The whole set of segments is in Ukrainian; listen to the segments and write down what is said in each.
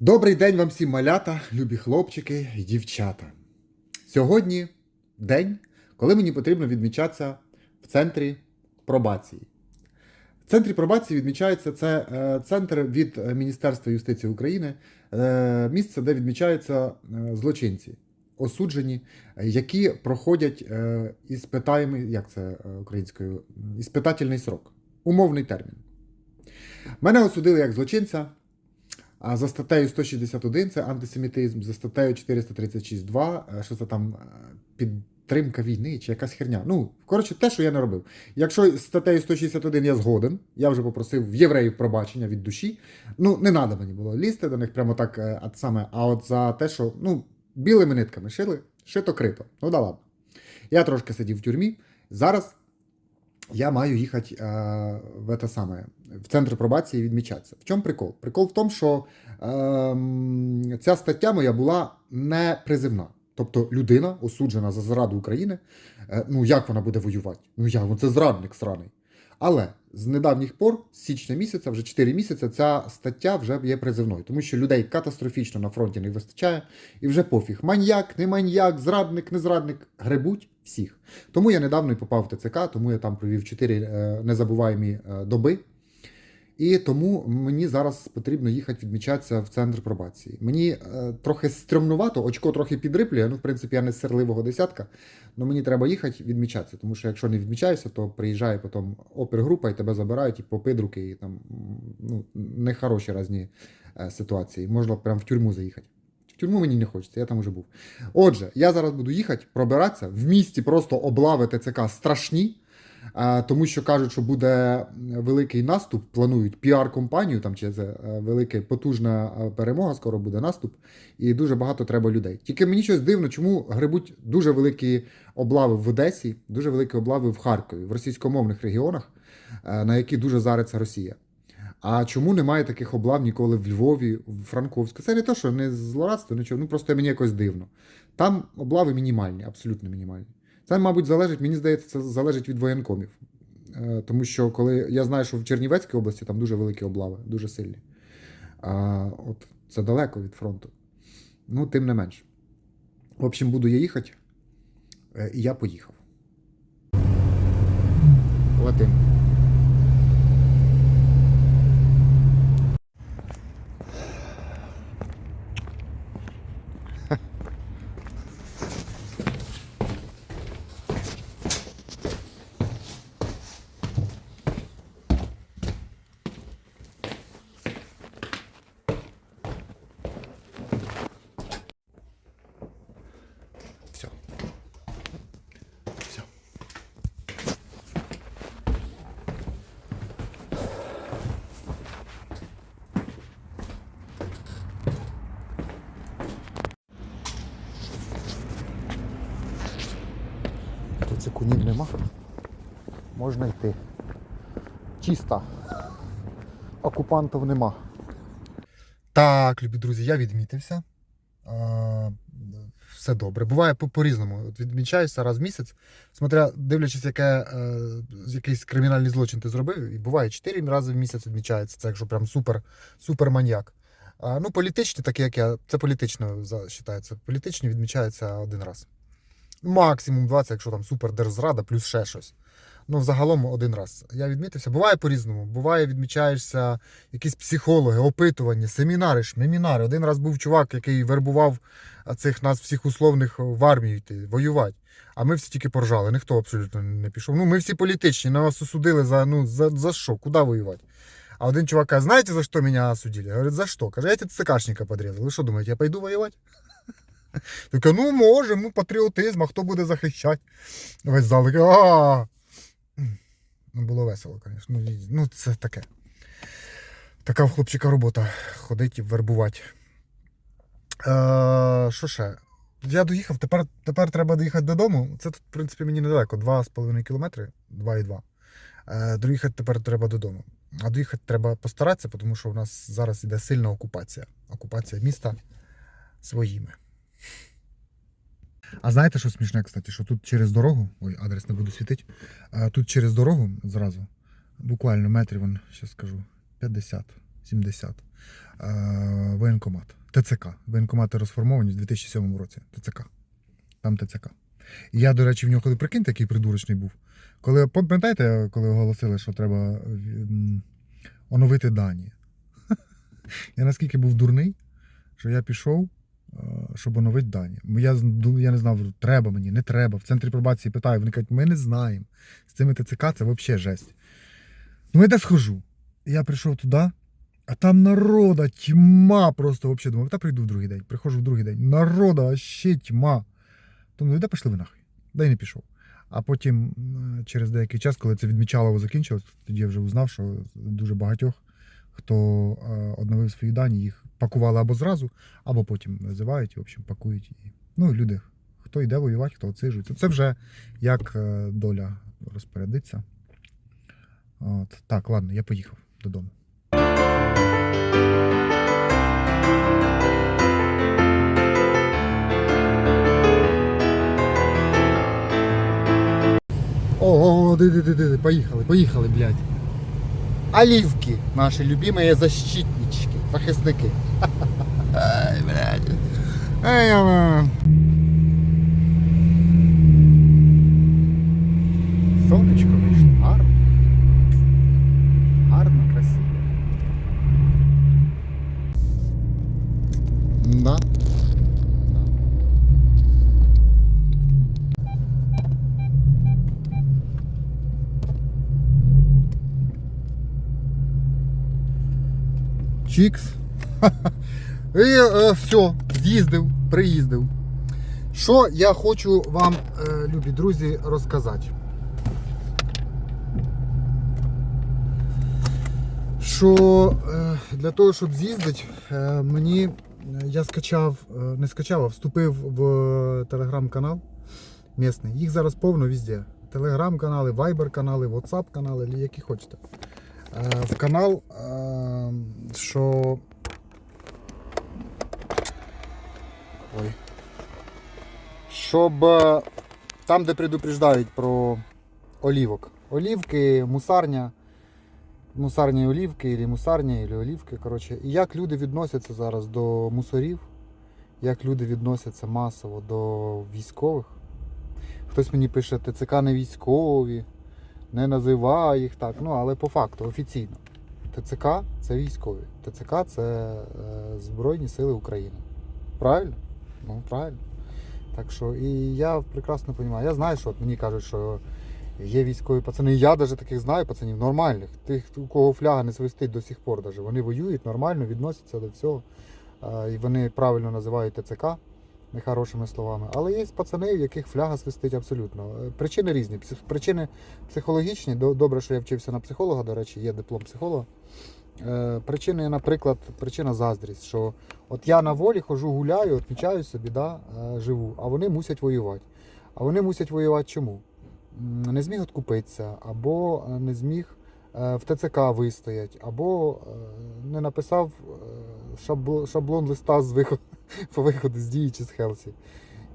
Добрий день вам всім малята, любі хлопчики і дівчата. Сьогодні день, коли мені потрібно відмічатися в центрі пробації. В центрі пробації відмічається це е, центр від Міністерства юстиції України, е, місце, де відмічаються е, злочинці, осуджені, які проходять іспитаємий, як це українською, іспитательний срок, умовний термін. Мене осудили як злочинця. А за статтею 161 це антисемітизм, за статтею 436.2, е, що це там е, підтримка війни чи якась херня. Ну, коротше, те, що я не робив. Якщо з статтею 161 я згоден, я вже попросив в євреїв пробачення від душі. Ну, не треба мені було лізти до них прямо так, е, а саме. А от за те, що ну, білими нитками шили, шито крито. Ну да ладно. Я трошки сидів в тюрмі. Зараз я маю їхати е, в це саме, в центр пробації відмічатися. В чому прикол? Прикол в тому, що е, ця стаття моя була не призивна. Тобто людина, осуджена за зраду України, е, ну як вона буде воювати? Ну як, ну це зрадник сраний. Але з недавніх пор, з січня місяця, вже 4 місяці, ця стаття вже є призивною, тому що людей катастрофічно на фронті не вистачає, і вже пофіг. Маньяк, не маньяк, зрадник, не зрадник, гребуть всіх. Тому я недавно і попав в ТЦК, тому я там провів 4 е, незабуваємі е, доби. І тому мені зараз потрібно їхати відмічатися в центр пробації. Мені е, трохи стрімнувато, очко трохи підриплює. Ну, в принципі, я не з сирливого десятка, але мені треба їхати відмічатися, тому що якщо не відмічаєшся, то приїжджає потім опергрупа і тебе забирають і попид руки, і там ну, нехороші різні е, ситуації. Можна прямо в тюрму заїхати. Тюрму мені не хочеться, я там вже був. Отже, я зараз буду їхати, пробиратися. В місті просто облави ТЦК страшні. Тому що кажуть, що буде великий наступ, планують піар-компанію, там чи це е, велика потужна е, перемога, скоро буде наступ, і дуже багато треба людей. Тільки мені щось дивно, чому грибуть дуже великі облави в Одесі, дуже великі облави в Харкові, в російськомовних регіонах, е, на які дуже зариться Росія. А чому немає таких облав ніколи в Львові, в Франковську? Це не то, що не злорадство, нічого, ну просто мені якось дивно. Там облави мінімальні, абсолютно мінімальні. Це, мабуть, залежить, мені здається, це залежить від воєнкомів. Е, Тому що коли я знаю, що в Чернівецькій області там дуже великі облави, дуже сильні. А от це далеко від фронту. Ну, тим не менш. В общем, буду я їхати, е, і я поїхав. Латин. Все. Все. Цикунів нема. Можна йти. Чисто. Окупантів нема. Так, любі друзі, я відмітився. А, все добре. Буває по- по-різному. От відмічаєшся раз в місяць, смотря дивлячись, яке, е, якийсь кримінальний злочин ти зробив, і буває 4 рази в місяць відмічається. Це якщо прям супер, супер маньяк. А, ну, політичні, такі як я, це політично вважається. Політичні відмічаються один раз. Максимум 20, якщо там супер держзрада, плюс ще щось. Ну, взагалом один раз. Я відмітився. Буває по-різному. Буває, відмічаєшся якісь психологи, опитування, семінари, шмемінари. Один раз був чувак, який вербував цих нас всіх условних в армію йти, воювати. А ми всі тільки поржали, ніхто абсолютно не пішов. Ну, ми всі політичні, нас осудили за, ну, за, за що, куди воювати? А один чувак каже, знаєте, за що мене осудили? Говорить, за що? Каже, я ЦКшника подрізав. Ви що думаєте, я пойду воювати? Таке, ну може, ну патріотизм, а хто буде захищати? Весь зал а Ну, було весело, звісно. Ну, ну, це таке. Така в хлопчика робота ходить і вербувати. Е, що ще? Я доїхав, тепер, тепер треба доїхати додому. Це тут, в принципі, мені недалеко. 2,5 кілометри, 2,2. Е, доїхати тепер треба додому. А доїхати треба постаратися, тому що в нас зараз іде сильна окупація. Окупація міста своїми. А знаєте, що смішне, кстати, що тут через дорогу, ой, адрес не буду світити, тут через дорогу зразу, буквально метрів, вон, ще скажу, 50, 70. е, воєнкомат. ТЦК. Воєнкомати розформовані в 2007 році. ТЦК. Там ТЦК. І я, до речі, в нього коли прикиньте, який придурочний був. Коли пам'ятаєте, коли оголосили, що треба оновити дані? Я наскільки був дурний, що я пішов, щоб оновити дані. Я, я не знав, треба мені, не треба. В центрі пробації питаю, вони кажуть, ми не знаємо. З цими ТЦК це взагалі жесть. Ну, я де схожу. Я прийшов туди, а там народа тьма просто взагалі думав, та прийду в другий день. Приходжу в другий день. Народа ще тьма. Тому де пішли ви нахуй? Да й не пішов. А потім, через деякий час, коли це відмічалово закінчилось, тоді я вже узнав, що дуже багатьох, хто е, одновив свої дані, їх пакували або зразу, або потім називають, в общем, пакують. І, ну, люди, хто йде воювати, хто отсиджується. Це вже як е, доля розпорядиться. От. Так, ладно, я поїхав додому. О, диди, диди, диди, поїхали, поїхали, блядь. Оливки, наші любимые защитнички, захисники. Ай, блядь. Ай, я Сонечко вийшло, гарно. Гарно, красиво. Да. Да. Чікс. І е, все, з'їздив, приїздив. Що я хочу вам, е, любі друзі, розказати? Що е, для того, щоб з'їздити, е, мені е, я скачав, е, не скачав, а вступив в телеграм-канал місний. Їх зараз повно везде. Телеграм-канали, вайбер-канали, ватсап-канали, які хочете. Е, в канал, е, що. Ой. Щоб е, там, де предупреждають про олівок. Олівки, мусарня. Мусарні олівки, або мусарня, або олівки. Коротше. І як люди відносяться зараз до мусорів, як люди відносяться масово до військових. Хтось мені пише, ТЦК не військові, не називай їх так. Ну, але по факту, офіційно. ТЦК це військові. ТЦК це е, Збройні Сили України. Правильно? Ну, правильно. Так що і я прекрасно розумію. Я знаю, що от мені кажуть, що є військові пацани. Я навіть таких знаю пацанів нормальних. Тих, у кого фляга не свистить до сих пор. Даже. Вони воюють нормально, відносяться до всього. Е, І вони правильно називають ТЦК нехорошими словами. Але є пацани, в яких фляга свистить абсолютно. Е, Причини різні. Причини психологічні. Добре, що я вчився на психолога, до речі, є диплом психолога. Е, Причини, наприклад, причина заздрість, що от я на волі хожу, гуляю, відмічаю собі, да, е, живу, а вони мусять воювати. А вони мусять воювати чому? Не зміг откупитися, або не зміг в ТЦК вистоять, або не написав шаблон листа з виходу, по виходу з дії чи з Хелсі.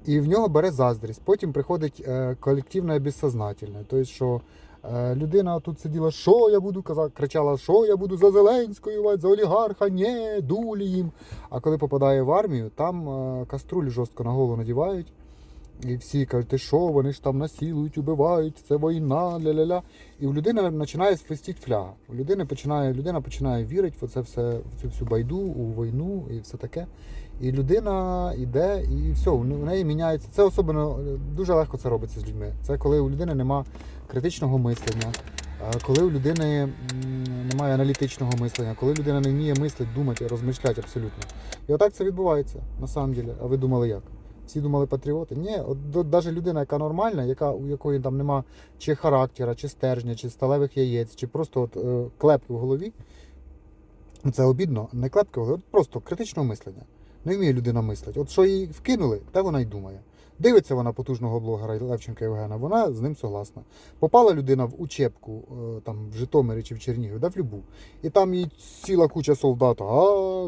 І в нього бере заздрість. Потім приходить е, колективне безсознательне. Тобто, що е, людина тут сиділа, що я буду казати, кричала, що я буду за Зеленською, за олігарха, ні, дулі їм. А коли попадає в армію, там е, каструль жорстко на голову надівають. І всі кажуть, ти що, вони ж там насилують, убивають, це війна, ля-ля-ля. І у людини починає свистіти фляга. У людини починає, людина починає вірити в це все, в цю всю байду, у війну і все таке. І людина йде, і все, у неї міняється. Це особливо дуже легко це робиться з людьми. Це коли у людини нема критичного мислення, коли у людини немає аналітичного мислення, коли людина не вміє мислити, думати, розмишляти абсолютно. І отак це відбувається на самом деле. А ви думали як? Всі думали патріоти? Ні, от навіть людина, яка нормальна, яка, у якої там нема чи характера, чи стержня, чи сталевих яєць, чи просто от, е, клепки в голові. Це обідно, не клепки в голові, просто критичного мислення. Не вміє людина мислити. От що їй вкинули, те вона й думає. Дивиться вона потужного блогера Левченка Євгена, вона з ним согласна. Попала людина в учебку е, там в Житомирі чи в Чернігові, да в любу. І там їй ціла куча солдат. А,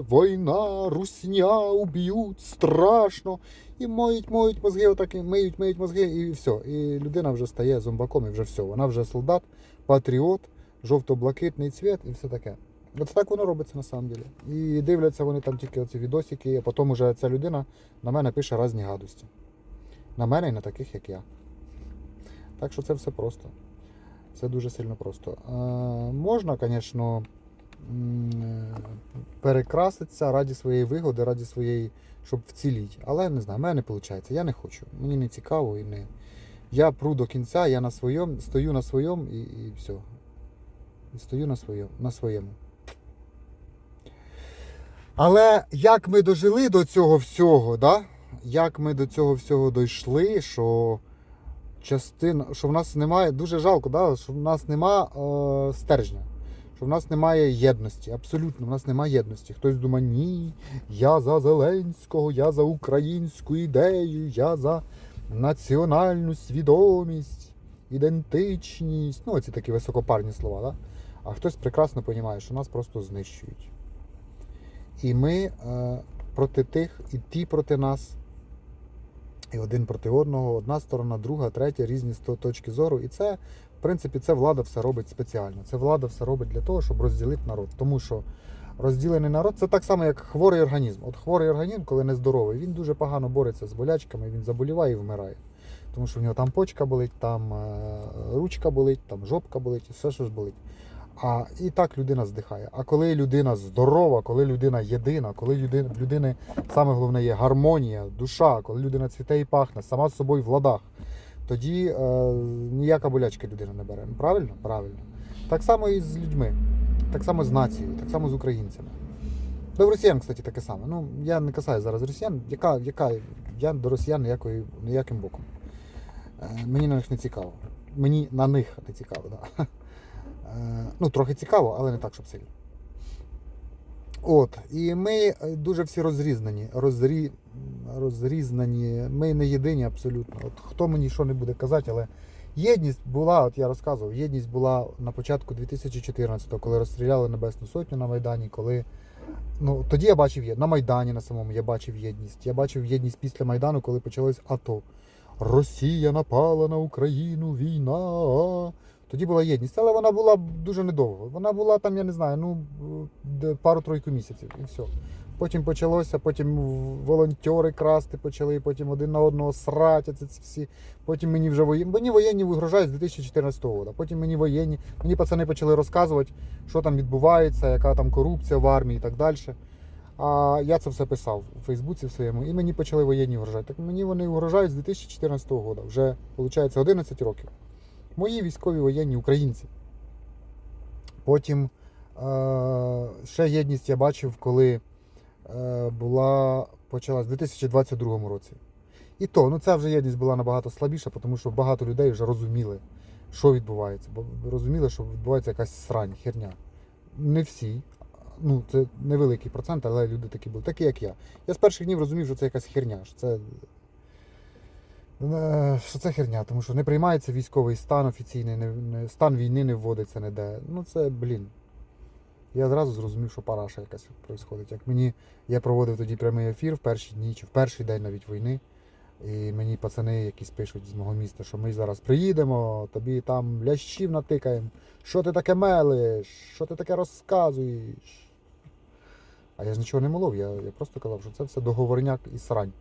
війна, русня, уб'ють, страшно. І моють, моють мозги, отак і миють, миють мозги, і все. І людина вже стає зомбаком, і вже все. Вона вже солдат, патріот, жовто-блакитний цвіт і все таке. От так воно робиться на самом деле. І дивляться вони там тільки оці відосики, а потім уже ця людина на мене пише різні гадості. На мене і на таких, як я. Так що це все просто. Це дуже сильно просто. Е, можна, звісно, е, перекраситися раді своєї вигоди, раді своєї, щоб вціліть. Але не знаю, в мене не виходить. Я не хочу. Мені не цікаво і не. Я пру до кінця, я на своєму, стою на своєму і, і все. І стою на своєму, на своєму. Але як ми дожили до цього всього, да? як ми до цього всього дійшли, що частина, що в нас немає, дуже жалко, да? що в нас немає е, стержня, що в нас немає єдності. Абсолютно, в нас немає єдності. Хтось думає, ні, я за Зеленського, я за українську ідею, я за національну свідомість, ідентичність. Ну, ці такі високопарні слова, да? а хтось прекрасно розуміє, що нас просто знищують. І ми е, проти тих, і ті проти нас, і один проти одного, одна сторона, друга, третя, різні точки зору. І це, в принципі, це влада все робить спеціально. Це влада все робить для того, щоб розділити народ. Тому що розділений народ це так само, як хворий організм. От хворий організм, коли нездоровий, він дуже погано бореться з болячками, він заболіває і вмирає. Тому що в нього там почка болить, там е, ручка болить, там жопка болить, все що ж болить. А і так людина здихає. А коли людина здорова, коли людина єдина, коли людина, в людини саме головне є гармонія, душа, коли людина цвіте і пахне, сама з собою в ладах, тоді е, ніяка болячка людина не бере. Правильно? Правильно. Так само і з людьми, так само з нацією, так само з українцями. До росіян, кстати, таке саме. Ну, я не касаю зараз росіян, яка, яка, я до росіян ніякої, ніяким боком. Е, мені на них не цікаво. Мені на них не цікаво, так. Да. Е, Ну, трохи цікаво, але не так, щоб сильно. От, і ми е, дуже всі розрізнені. Розрі... Розрізнені. Ми не єдині абсолютно. От хто мені що не буде казати, але єдність була, от я розказував, єдність була на початку 2014-го, коли розстріляли Небесну Сотню на Майдані, коли. Ну, тоді я бачив єдність. На Майдані на самому я бачив єдність. Я бачив єдність після Майдану, коли почалось АТО. Росія напала на Україну, війна. Тоді була єдність, але вона була дуже недовго. Вона була там, я не знаю, ну пару-тройку місяців і все. Потім почалося, потім волонтери красти почали, потім один на одного срати, це ці всі. Потім мені вже воєнні. Мені воєнні вигрожають з 2014 року. Потім мені воєнні, мені пацани почали розказувати, що там відбувається, яка там корупція в армії і так далі. А я це все писав у Фейсбуці в своєму, і мені почали воєнні вгрожати. Так мені вони вгрожають з 2014 року. Вже виходить 11 років. Мої військові воєнні українці. Потім е- ще єдність я бачив, коли е- була почалась у 2022 році. І то, ну ця вже єдність була набагато слабіша, тому що багато людей вже розуміли, що відбувається. Бо розуміли, що відбувається якась срань, херня. Не всі. Ну, це невеликий процент, але люди такі були, такі як я. Я з перших днів розумів, що це якась херня, що це Що це херня, тому що не приймається військовий стан офіційний, не, стан війни не вводиться ніде. Ну це, блін. Я зразу зрозумів, що параша якась відбувається. Як мені, я проводив тоді прямий ефір в перші дні чи в перший день навіть війни. І мені пацани якісь пишуть з мого міста, що ми зараз приїдемо, тобі там лящів натикаємо. Що ти таке мелиш? Що ти таке розказуєш? А я ж нічого не молов, я, я просто казав, що це все договорняк і срань.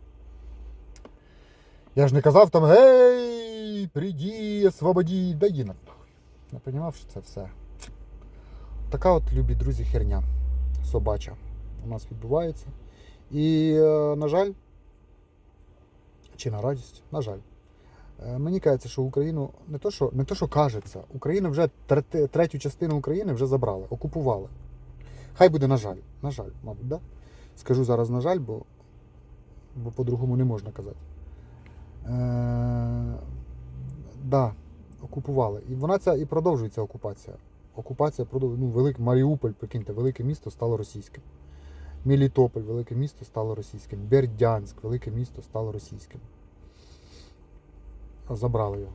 Я ж не казав там гей, приді, освободі, да їна. Я розумів, що це все. Така от, любі друзі, херня собача у нас відбувається. І, е, на жаль, чи на радість, на жаль. е, Мені кажеться, що Україну не то, що, не то, що кажеться, Україна вже третю частину України вже забрали, окупували. Хай буде на жаль. На жаль, мабуть, да? Скажу зараз на жаль, бо, бо по-другому не можна казати. Е, да, окупували. І вона ця і продовжується окупація. Окупація. Ну, велик, Маріуполь, прикиньте, велике місто стало російським. Мелітополь, велике місто стало російським. Бердянськ, велике місто стало російським. Забрали його.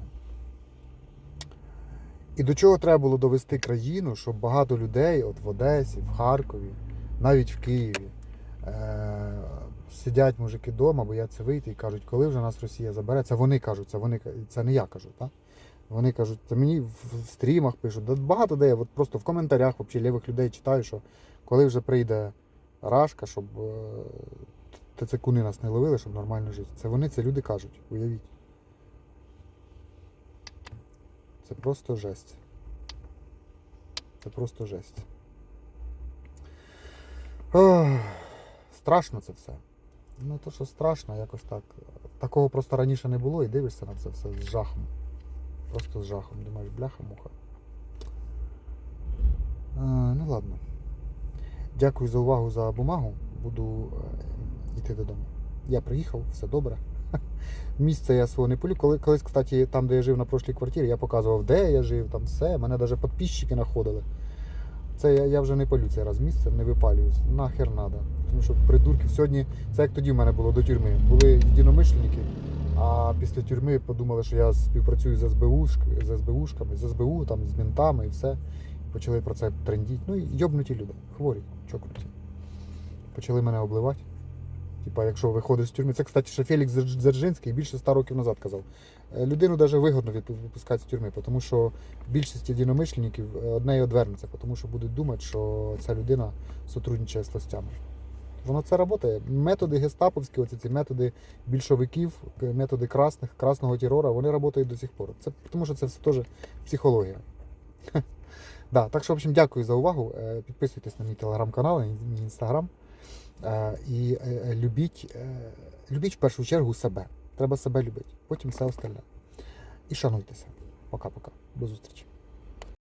І до чого треба було довести країну, щоб багато людей, от в Одесі, в Харкові, навіть в Києві, е- сидять мужики вдома, бояться вийти і кажуть, коли вже нас Росія забере. Це вони кажуть, це вони це не я кажу, так? Вони кажуть, це мені в стрімах пишуть, да багато де, от просто в коментарях взагалі лівих людей читаю, що коли вже прийде Рашка, щоб е, ТЦКуни нас не ловили, щоб нормально жити. Це вони, це люди кажуть, уявіть. Це просто жесть. Це просто жесть. Ох, страшно це все. Ну то, що страшно, якось так. Такого просто раніше не було і дивишся на це все з жахом. Просто з жахом. Думаєш, бляха-муха. А, ну ладно. Дякую за увагу за бумагу. Буду е, йти додому. Я приїхав, все добре. Місце я свого не полю. Коли, колись, кстати, там, де я жив на прошлій квартирі, я показував, де я жив, там все. Мене навіть підписчики знаходили. Це я, я вже не палю цей раз місце, не випалююсь. Нахер надо. Тому що придурки сьогодні, це як тоді в мене було до тюрми. Були єдиномишленники, а після тюрми подумали, що я співпрацюю з СБУ, з СБУшками, з СБУ, там, з ментами і все. Почали про це трендіти. Ну і йобнуті люди, хворі, чокнуті. Почали мене обливати. Типа, якщо виходиш з тюрми. Це, кстати, ще Фелікс Дзержинський більше 100 років назад казав. Е, Людину навіть вигодно відпу- випускати з тюрми, тому що більшість єдиномишленників е, одне одвернеться, тому що будуть думати, що ця людина сотрудничає з властями. Воно це працює. Методи гестаповські, оці ці методи більшовиків, методи красних, красного терора, вони працюють до сих пор. Це тому що це все теж психологія. Да, так що, в общем, дякую за увагу. Е, Підписуйтесь на мій телеграм-канал, і інстаграм. І е, е, любіть, е, любіть в першу чергу себе. Треба себе любити, потім все остальне. І шануйтеся. Пока-пока. До зустрічі.